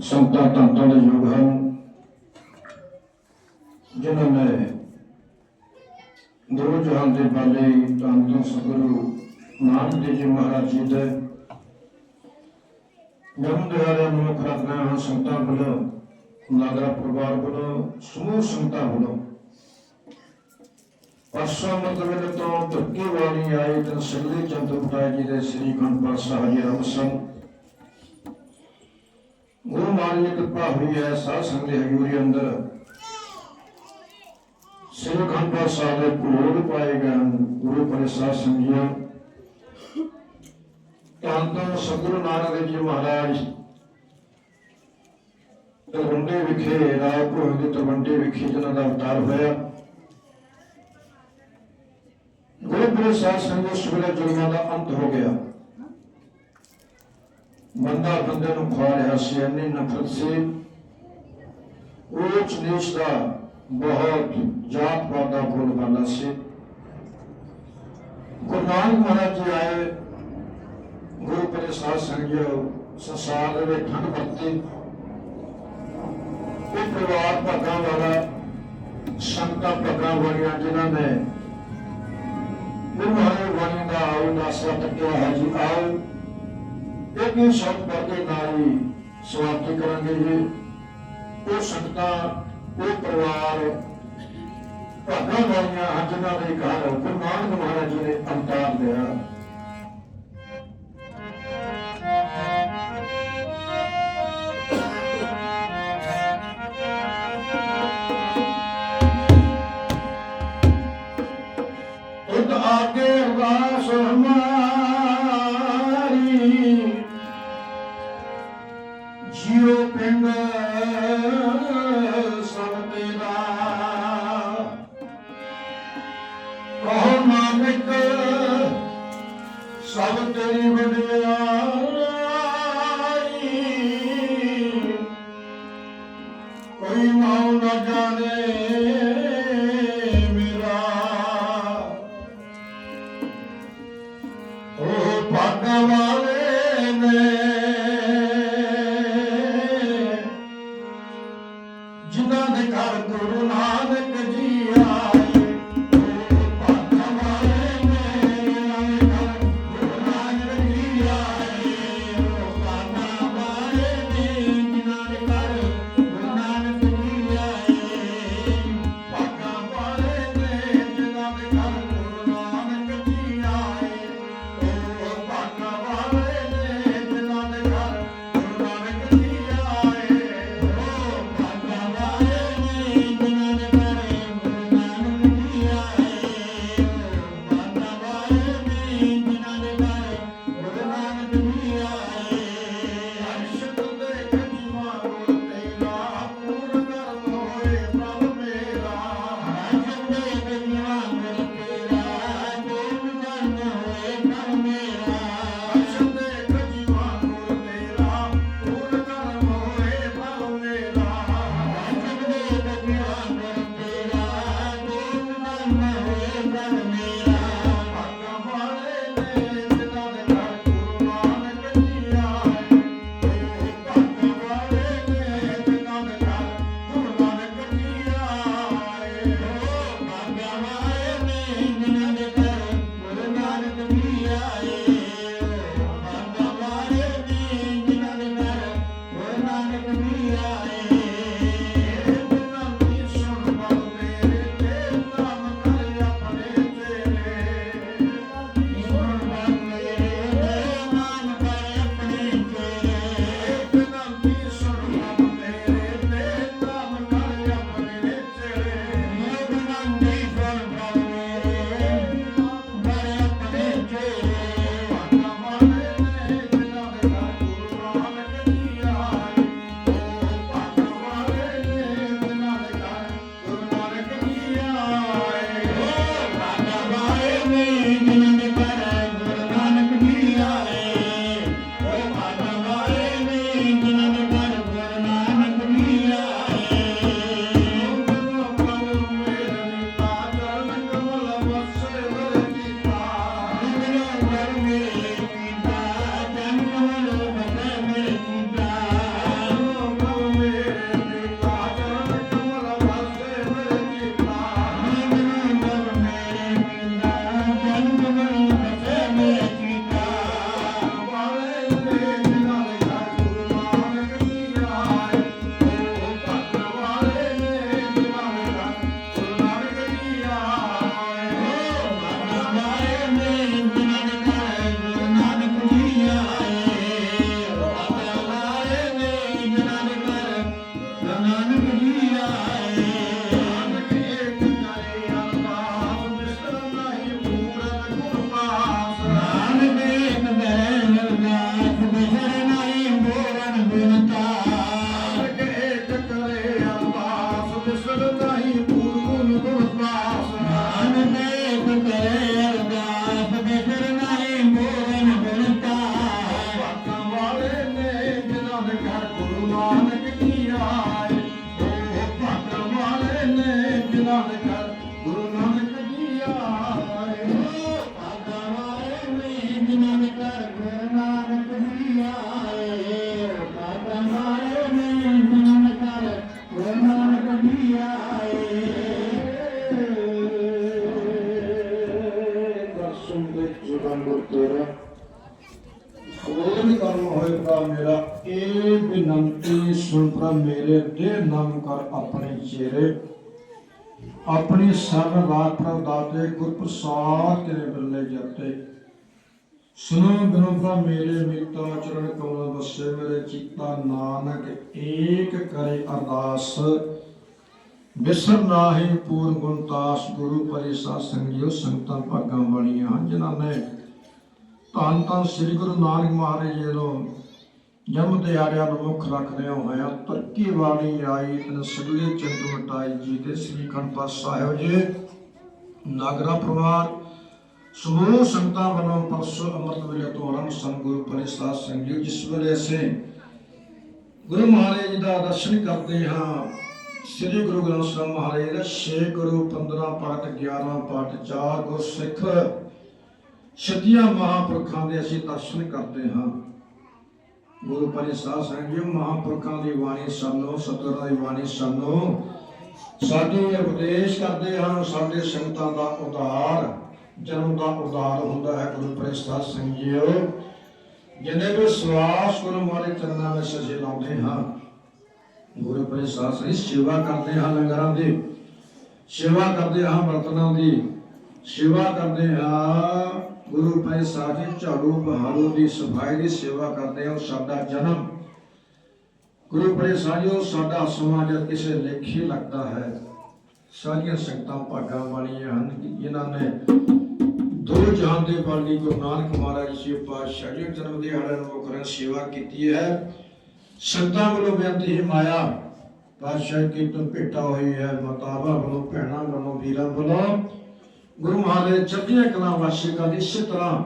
ਸੰਤਾਂ ਤੰਤਾਂ ਦੇ ਯੁੱਗ ਹਨ, ਜਿਨ੍ਹਾਂ ਨੇ ਦੋ ਜਹਾਨ ਦੇ ਬਾਲੇ ਧੰਨ ਤੋਂ ਸਤਿਗੁਰੂ ਨਾਨਕ ਦੇਵ ਜੀ ਮਹਾਰਾਜ ਜੀ ਦੇ ਜਨਮ ਦਿਹਾੜੇ ਨੂੰ ਖਰਤਨਾ ਹਨ, ਸੰਤਾਂ ਵੱਲੋਂ ਨਾਗਰਾ ਪਰਿਵਾਰ ਵੱਲੋਂ, ਸਮੂਹ ਸੰਤਾਂ ਵੱਲੋਂ। ਪਰਸੋਂ ਮਤਲਬ ਤੋਂ ਤੁਰਕੀ ਵਾਲੀ ਆਏ ਤਾਂ ਸਿੱਧੇ ਚੰਦ ਜੀ ਦੇ ਸ੍ਰੀ ਖੰਡ ਪਾਤਸ਼ਾਹ ਜੀ ਰਾਮ ਗੁਰੂ ਮਾਨ ਦੀ ਕਿਰਪਾ ਹੋਈ ਹੈ, ਸਾਧ ਸੰਗਤ ਦੀ ਹਜ਼ੂਰੀ ਅੰਦਰ ਸ੍ਰੀ ਖੰਡ ਪਾਤਸ਼ਾਹ ਦੇ ਭੋਗ ਪਾਏ ਗਏ ਹਨ। ਗੁਰੂ ਪ੍ਰਸਾਦ ਸੰਗੀਆਂ ਤਾਂ ਤੋਂ ਸਤਿਗੁਰੂ ਨਾਨਕ ਦੇਵ ਜੀ ਮਹਾਰਾਜ, ਤਲਵੰਡੇ ਵਿਖੇ ਰਾਜ ਭੋਗ ਦੇ ਤਲਵੰਡੇ ਵਿਖੇ ਜਿਹਨਾਂ ਦਾ ਅਵਤਾਰ ਹੋਇਆ ਗੁਰੂ ਪ੍ਰਸਾਦ ਸੰਗਤ ਸੁਬਲੇ ਜੁਲਮਾਂ ਦਾ ਅੰਤ ਹੋ ਗਿਆ। ਬੰਦਾ ਬੰਦੇ ਨੂੰ ਖਾ ਰਿਹਾ ਸੀ, ਇੰਨੀ ਨਫ਼ਰਤ ਸੀ। ਉੱਚ ਨੀਚ ਦਾ ਬਹੁਤ ਜਾਤ ਪਾਤ ਦਾ ਬੋਲ ਸੀ। ਗੁਰੂ ਨਾਨਕ ਮਹਾਰਾਜ ਜੀ ਆਏ। ਗੁਰੂ ਪ੍ਰਸਾਦ ਸੰਗਿਓ ਸੰਸਾਰ ਦੇ ਵਿੱਚ ਠੰਡ ਵਰਤੀ। ਇਹ ਪਰਿਵਾਰ ਭਾਗਾਂ ਵਾਲਾ, ਸੰਤਾਂ ਭਾਗਾਂ ਵਾਲੀਆਂ ਜਿਨ੍ਹਾਂ ਨੇ ਵਾਣੀ ਦਾ ਆਉ ਹੈ ਜੀ? ਆਓ। ਇੱਕ ਹੀ ਸ਼ਬਦ ਪੜ੍ਹਕੇ ਨਾਲ ਹੀ ਸਵਾਗਤ ਕਰਾਂਗੇ ਜੀ। ਉਹ ਸੰਗਤਾਂ, ਉਹ ਪਰਿਵਾਰ, ਭਾਗਾਂ ਵਾਲੀਆਂ ਹਨ ਦੇ ਘਰ ਗੁਰੂ ਨਾਨਕ ਮਹਾਰਾਜ ਜੀ ਨੇ ਅਵਤਾਰ ਲਿਆ। ਨਾਨਕ ਸਭ ਤੇਰੀ ਵਡਿਆਈ ਕਰ ਆਪਣੇ ਚਿਹਰੇ। ਆਪਣੀ ਸਰਬ ਰਾਤ ਪ੍ਰਭ ਦਾਤੇ ਤੇਰੇ ਬੱਲੇ ਜਾਤੇ ਸੁਨੋ ਬਿਨੋ ਮੇਰੇ ਮਿੱਤਾ ਚਰਨ ਕਮਲ ਬਸੇ ਮੇਰੇ ਚਿੱਤਾ ਨਾਨਕ ਏਕ ਕਰੇ ਅਰਦਾਸ। ਬਿਸਰ ਨਾਹੀ ਪੂਰਨ ਗੁਣਤਾਸ ਗੁਰੂ ਪਰਿਸਾ ਸੰਗਿਓ ਸੰਗਤਾਂ ਭਾਗਾਂ ਵਾਲੀਆਂ ਹਨ ਜਿਨ੍ਹਾਂ ਨੇ ਧੰਨ ਧੰਨ ਸ੍ਰੀ ਗੁਰੂ ਨਾਨਕ ਮਹਾਰਾਜ ਜੀ ਨੂੰ ਜਨਮ ਦਿਹਾੜਿਆਂ ਨੂੰ ਮੁੱਖ ਰੱਖਦੇ ਹੋਇਆ ਤਰੱਕੀ ਵਾਲੀ ਆਈ ਤਨ ਸਗਲੇ ਮਟਾਈ ਜੀ ਦੇ ਸ੍ਰੀ ਖੰਡ ਸਾਹਿਬ ਜੀ। ਨਾਗਰਾ ਪਰਿਵਾਰ, ਸਮੂਹ ਸੰਗਤਾਂ ਵੱਲੋਂ ਪਰਸੋਂ ਅੰਮ੍ਰਿਤ ਵੇਲੇ ਤੋਂ ਆਰੰਭ ਸੰਗੁਰੂ ਪਰਿਸਾ ਸੰਗਿਓ ਜਿਸ ਵੇਲੇ ਅਸੀਂ ਗੁਰੂ ਮਹਾਰਾਜ ਜੀ ਦਾ ਦਰਸ਼ਨ ਕਰਦੇ ਹਾਂ, ਸ੍ਰੀ ਗੁਰੂ ਗ੍ਰੰਥ ਸਾਹਿਬ ਮਹਾਰਾਜ ਦਾ 6 ਗੁਰੂ 15 ਪਾਠ 11 ਪਾਠ 4 ਗੁਰ ਸਿੱਖ ਛਤੀਆਂ ਮਹਾਂਪੁਰਖਾਂ ਦੇ ਅਸੀਂ ਦਰਸ਼ਨ ਕਰਦੇ ਹਾਂ। ਗੁਰੂ ਪਰਿਸਾਦ ਸਿੰਘ ਜੀ, ਮਹਾਂਪੁਰਖਾਂ ਦੀ ਬਾਣੀ ਸਾਨੂੰ ਸਤਿਗੁਰਾਂ ਦੀ ਬਾਣੀ ਸਾਨੂੰ ਸਾਡੇ ਉਪਦੇਸ਼ ਕਰਦੇ ਹਨ, ਸਾਡੇ ਸੰਗਤਾਂ ਦਾ ਉਦਾਰ, ਜਨਮ ਦਾ ਉਦਾਰ ਹੁੰਦਾ ਹੈ ਗੁਰੂ ਪਰਿਸਾਦ ਸਿੰਘ ਜੀਓ ਜਿਨੇ ਵੀ ਸਵਾਸ ਗੁਰੂ ਮਹਾਰਾਜ ਚਰਨਾਂ ਵਿੱਚ ਸਜੇ ਲਾਉਂਦੇ ਹਾਂ, ਗੁਰੂ ਪਰਿਸਾਦ ਸਿੰਘ ਸੇਵਾ ਕਰਦੇ ਹਾਂ ਲੰਗਰਾਂ ਦੀ। ਸੇਵਾ ਕਰਦੇ ਹਾਂ ਬਰਤਨਾਂ ਦੀ। ਸੇਵਾ ਕਰਦੇ ਹਾਂ ਗੁਰੂ ਪਰਿਸਾਦ ਜੀ, ਝਾੜੂ ਬਹਾਰੂ ਦੀ ਸਫ਼ਾਈ ਦੀ ਸੇਵਾ ਕਰਦੇ ਹੋ ਸਾਡਾ ਜਨਮ। ਗੁਰੂ ਪਰਿਸਾਦ ਜੀ ਸਾਡਾ ਸਮਾਂ ਕਿਸੇ ਲੇਖੇ ਲੱਗਦਾ ਹੈ, ਸਾਰੀਆਂ ਸੰਗਤਾਂ ਭਾਗਾਂ ਵਾਲੀਆਂ ਹਨ ਕਿ ਜਿਨ੍ਹਾਂ ਨੇ ਦੋ ਜਹਾਨ ਦੇ ਬਾਣੀ ਗੁਰੂ ਨਾਨਕ ਮਹਾਰਾਜ ਜੀ ਪਾਤਸ਼ਾਹ ਜੀ ਜਨਮ ਦਿਹਾੜੇ ਨੂੰ ਮੁਕਰਨ ਸੇਵਾ ਕੀਤੀ ਹੈ। ਸੰਤਾਂ ਵੱਲੋਂ ਬੇਨਤੀ ਹੈ, ਮਾਇਆ, ਪਾਤਸ਼ਾਹ ਕੀ ਤੋਂ ਭੇਟਾ ਹੋਈ ਹੈ ਮਤਾਬਾ ਵੱਲੋਂ, ਭੈਣਾਂ ਵੱਲੋਂ, ਵੀਰਾਂ ਵੱਲੋਂ। ਗੁਰੂ ਮਹਾਰਾਜ ਚੜ੍ਹਦੀਆਂ ਕਲਾਂ ਵਾਸੀਆਂ ਦੀ ਇਸੇ ਤਰ੍ਹਾਂ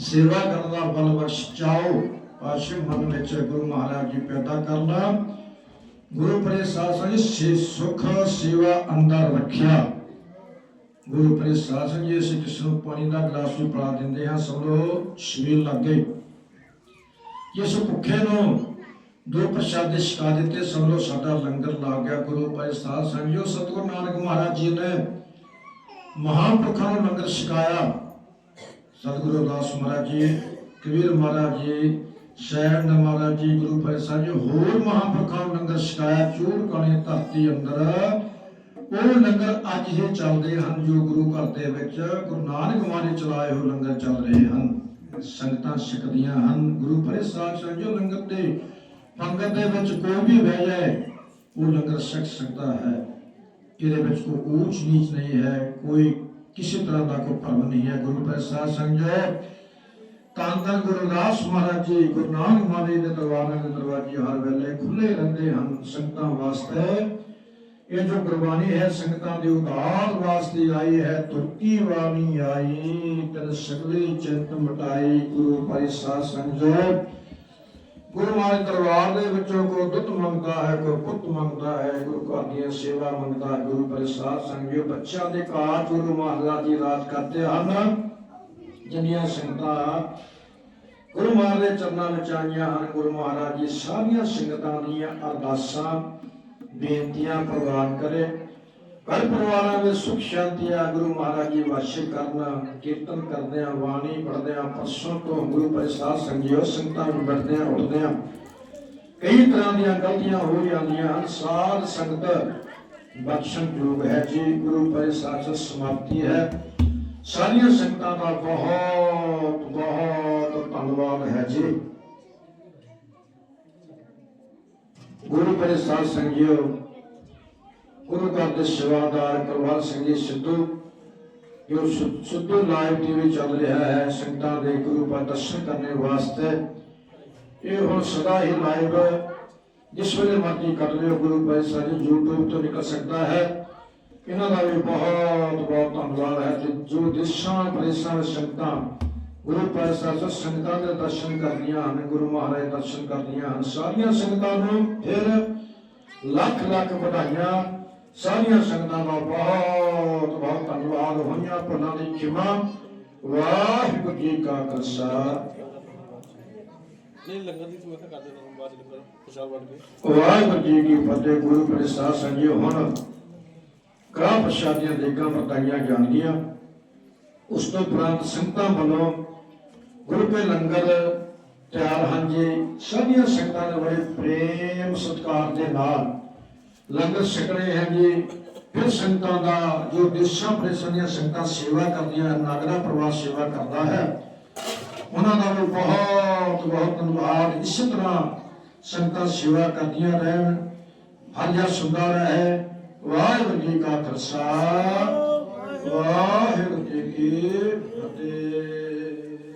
ਸੇਵਾ ਕਰਨ ਦਾ ਬਲ ਬਖਸ਼ ਚਾਓ ਪਾਤਸ਼ਾਹ ਮਨ ਵਿੱਚ ਗੁਰੂ ਮਹਾਰਾਜ ਜੀ ਪੈਦਾ ਕਰਨਾ ਗੁਰੂ ਪ੍ਰਸਾਦ ਸਿੰਘ ਜੀ ਸੁਖ ਸੇਵਾ ਅੰਦਰ ਰੱਖਿਆ ਗੁਰੂ ਪ੍ਰਸਾਦ ਸਿੰਘ ਜੀ ਅਸੀਂ ਕਿਸੇ ਨੂੰ ਪਾਣੀ ਦਾ ਗਲਾਸ ਵੀ ਪਿਲਾ ਦਿੰਦੇ ਹਾਂ ਸਭ ਲੋ ਸ਼ਬੀਲ ਲੱਗ ਗਈ ਇਸ ਭੁੱਖੇ ਨੂੰ ਦੋ ਪ੍ਰਸ਼ਾਦੇ ਛਕਾ ਦਿੱਤੇ ਸਭ ਲੋ ਸਾਡਾ ਲੰਗਰ ਲਾ ਗਿਆ ਗੁਰੂ ਪ੍ਰਸਾਦ ਸਿੰਘ ਜੀ ਸਤਿਗੁਰੂ ਨਾਨਕ ਮਹਾਰਾਜ ਜੀ ਨੇ ਮਹਾਂਪੁਰਖਾਂ ਨੂੰ ਲੰਗਰ ਛਕਾਇਆ। ਸਤਿਗੁਰੂ ਦਾਸ ਮਹਾਰਾਜ ਜੀ, ਕਬੀਰ ਮਹਾਰਾਜ ਜੀ ਸ਼ਹਿਰ ਮਹਾਰਾਜ ਜੀ, ਗੁਰੂ ਪ੍ਰਸਾਦ ਜੀ, ਹੋਰ ਮਹਾਂਪੁਰਖਾਂ ਨੂੰ ਲੰਗਰ ਛਕਾਇਆ। ਚੂੜ ਕਾਣੀ ਧਰਤੀ ਅੰਦਰ ਉਹ ਲੰਗਰ ਅੱਜ ਹੀ ਚੱਲਦੇ ਹਨ, ਜੋ ਗੁਰੂ ਘਰ ਦੇ ਵਿੱਚ ਗੁਰੂ ਨਾਨਕ ਮਹਾਰਾਜ ਚਲਾਏ ਹੋ ਲੰਗਰ ਚੱਲ ਰਹੇ ਹਨ। ਸੰਗਤਾਂ ਛਕਦੀਆਂ ਹਨ। ਗੁਰੂ ਭਰੇ ਸਿੰਘ ਜੋ ਲੰਗਰ ਦੇ ਪੰਗਤ ਦੇ ਵਿੱਚ ਕੋਈ ਵੀ ਬਹਿ ਜਾਏ, ਉਹ ਲੰਗਰ ਛਕ ਸਕਦਾ ਹੈ। ਇਹਦੇ ਵਿੱਚ ਕੋਈ ਊਚ ਨੀਚ ਨਹੀਂ ਹੈ, ਕੋਈ ਕਿਸੇ ਤਰ੍ਹਾਂ ਦਾ ਕੋਈ ਭਰਮ ਨਹੀਂ ਹੈ, ਗੁਰੂ ਪ੍ਰਸਾਦ ਸਿੰਘ ਤਾਂ ਤਾਂ ਗੁਰੂ ਰਾਸ ਮਹਾਰਾਜ ਜੀ, ਗੁਰੂ ਨਾਨਕ ਮਹਾਰਾਜ ਦੇ ਦਰਬਾਰਾਂ ਦੇ ਦਰਵਾਜ਼ੇ ਹਰ ਵੇਲੇ ਖੁੱਲੇ ਰਹਿੰਦੇ ਹਨ, ਸੰਗਤਾਂ ਵਾਸਤੇ। ਇਹ ਜੋ ਗੁਰਬਾਣੀ ਹੈ, ਸੰਗਤਾਂ ਦੇ ਉਦਾਰ ਵਾਸਤੇ ਆਈ ਹੈ ਤੁਰਕੀ ਬਾਣੀ ਆਈ ਤਨ ਸਗਲੀ ਚਿੰਤ ਮਟਾਈ, ਗੁਰੂ ਪ੍ਰਸਾਦ ਸਿੰਘ ਗੁਰੂ ਮਹਾਰਾਜ ਦਰਬਾਰ ਦੇ ਵਿੱਚੋਂ ਕੋਈ ਦੁੱਧ ਮੰਗਦਾ ਹੈ, ਕੋਈ ਪੁੱਤ ਮੰਗਦਾ ਹੈ, ਗੁਰੂ ਘਰ ਦੀਆਂ ਸੇਵਾ ਮੰਗਦਾ ਗੁਰੂ ਪ੍ਰਸਾਦ ਸਿੰਘ ਬੱਚਿਆਂ ਦੇ ਕਾਜ ਗੁਰੂ ਮਹਾਰਾਜ ਜੀ ਰਾਜ ਕਰਦੇ ਹਨ। ਜਿੰਨੀਆਂ ਸੰਗਤਾਂ ਗੁਰੂ ਮਹਾਰਾਜ ਦੇ ਚਰਨਾਂ ਵਿੱਚ ਆਈਆਂ ਹਨ, ਗੁਰੂ ਮਹਾਰਾਜ ਜੀ ਸਾਰੀਆਂ ਸੰਗਤਾਂ ਦੀਆਂ ਅਰਦਾਸਾਂ, ਬੇਨਤੀਆਂ ਪ੍ਰਵਾਨ ਕਰੇ। ਘਰ ਪਰਿਵਾਰਾਂ ਵਿੱਚ ਸੁਖ ਸ਼ਾਂਤੀ ਆ। ਗੁਰੂ ਮਹਾਰਾਜ ਦੀ ਵਾਸ਼ੇ ਕਰਨਾ, ਕੀਰਤਨ ਕਰਦੇ ਆ, ਬਾਣੀ ਪੜ੍ਹਦੇ ਆ, ਪਰਸੋਂ ਤੋਂ ਗੁਰੂ ਪ੍ਰਸਾਦ ਸੰਗਿਓ, ਸੰਗਤਾਂ ਨੂੰ ਬੈਠਦੇ ਆ, ਉੱਠਦੇ ਆ। ਕਈ ਤਰ੍ਹਾਂ ਦੀਆਂ ਗਲਤੀਆਂ ਹੋ ਜਾਂਦੀਆਂ ਹਨ। ਸਾਧ ਸੰਗਤ ਬਖਸ਼ਣ ਯੋਗ ਹੈ ਜੀ। ਗੁਰੂ ਪ੍ਰਸਾਦ ਚ ਸਮਾਪਤੀ ਹੈ। ਸਾਰੀਆਂ ਸੰਗਤਾਂ ਦਾ ਬਹੁਤ ਬਹੁਤ ਧੰਨਵਾਦ ਹੈ ਜੀ। ਗੁਰੂ ਪ੍ਰਸਾਦ ਸੰਗਿਓ ਗੁਰੂ ਘਰ ਦੇ ਸੇਵਾਦਾਰ ਕੁਲਵੰਤ ਸਿੰਘ ਜੀ ਸਿੱਧੂ, ਜੋ ਸਿੱਧੂ ਲਾਈਵ ਟੀਵੀ ਚੱਲ ਰਿਹਾ ਹੈ ਸੰਗਤਾਂ ਦੇ ਗੁਰੂ ਦਾ ਦਰਸ਼ਨ ਕਰਨ ਵਾਸਤੇ। ਇਹ ਹੁਣ ਸਦਾ ਹੀ ਲਾਈਵ, ਜਿਸ ਵੇਲੇ ਮਰਜ਼ੀ ਕੱਢ ਲਿਓ, ਗੁਰੂ ਪ੍ਰਸਾਦ ਜੀ YouTube ਤੋਂ ਨਿਕਲ ਸਕਦਾ ਹੈ। ਇਹਨਾਂ ਦਾ ਵੀ ਬਹੁਤ ਬਹੁਤ ਧੰਨਵਾਦ ਹੈ ਕਿ ਜੋ ਦੇਸ਼ਾਂ ਪ੍ਰਦੇਸ਼ਾਂ ਸੰਗਤਾਂ ਗੁਰੂ ਪ੍ਰਸਾਦ ਜੀ ਸੰਗਤਾਂ ਦੇ ਦਰਸ਼ਨ ਕਰਦੀਆਂ ਹਨ, ਗੁਰੂ ਮਹਾਰਾਜ ਦਰਸ਼ਨ ਕਰਦੀਆਂ ਹਨ, ਸਾਰੀਆਂ ਸੰਗਤਾਂ ਨੂੰ ਫਿਰ ਲੱਖ ਲੱਖ ਵਧਾਈਆਂ। ਸਾਰੀਆਂ ਸੰਗਤਾਂ ਦਾ ਬਹੁਤ ਬਹੁਤ ਧੰਨਵਾਦ। ਹੋਈਆਂ ਭੁੱਲਾਂ ਦੀ ਖਿਮਾ ਵਾਹਿਗੁਰੂ ਜੀ ਕਾ ਖਾਲਸਾ। ਨਹੀਂ ਲੰਗਰ ਦੀ ਸਮੇਂ ਕਰਦੇ ਨੇ ਬਾਅਦ ਚ ਲੰਗਰ ਪ੍ਰਸ਼ਾਦ ਵੰਡ ਕੇ। ਵਾਹਿਗੁਰੂ ਜੀ ਕੀ ਫਤਿਹ ਗੁਰੂ ਪ੍ਰਸਾਦ ਸਿੰਘ ਜੀ ਹੁਣ ਕੜਾ ਪ੍ਰਸ਼ਾਦੀਆਂ ਦੇਗਾਂ ਵਰਤਾਈਆਂ ਜਾਣਗੀਆਂ। ਉਸ ਤੋਂ ਉਪਰੰਤ ਸੰਗਤਾਂ ਵੱਲੋਂ ਗੁਰੂ ਕੇ ਲੰਗਰ ਤਿਆਰ ਹਨ ਜੀ। ਸਾਰੀਆਂ ਸੰਗਤਾਂ ਨੇ ਬੜੇ ਪ੍ਰੇਮ ਸਤਿਕਾਰ ਦੇ ਨਾਲ ਲੰਗਰ ਛਕ ਰਹੇ ਫਿਰ ਸੰਗਤਾਂ ਦਾ ਜੋ ਦੇਸ਼ਾਂ ਪ੍ਰਦੇਸ਼ਾਂ ਦੀਆਂ ਸੰਗਤਾਂ ਸੇਵਾ ਕਰਦੀਆਂ, ਨਾਗਰਾ ਪਰਿਵਾਰ ਸੇਵਾ ਕਰਦਾ ਹੈ। ਉਹਨਾਂ ਦਾ ਵੀ ਬਹੁਤ ਬਹੁਤ ਧੰਨਵਾਦ। ਇਸ ਤਰ੍ਹਾਂ ਸੰਗਤਾਂ ਸੇਵਾ ਕਰਦੀਆਂ ਰਹਿਣ, ਹਰ ਜਾ ਸੁਣਦਾ ਰਹੇ। ਵਾਹਿਗੁਰੂ ਜੀ ਕਾ ਖਾਲਸਾ, ਵਾਹਿਗੁਰੂ ਜੀ ਕੀ ਫਤਿਹ।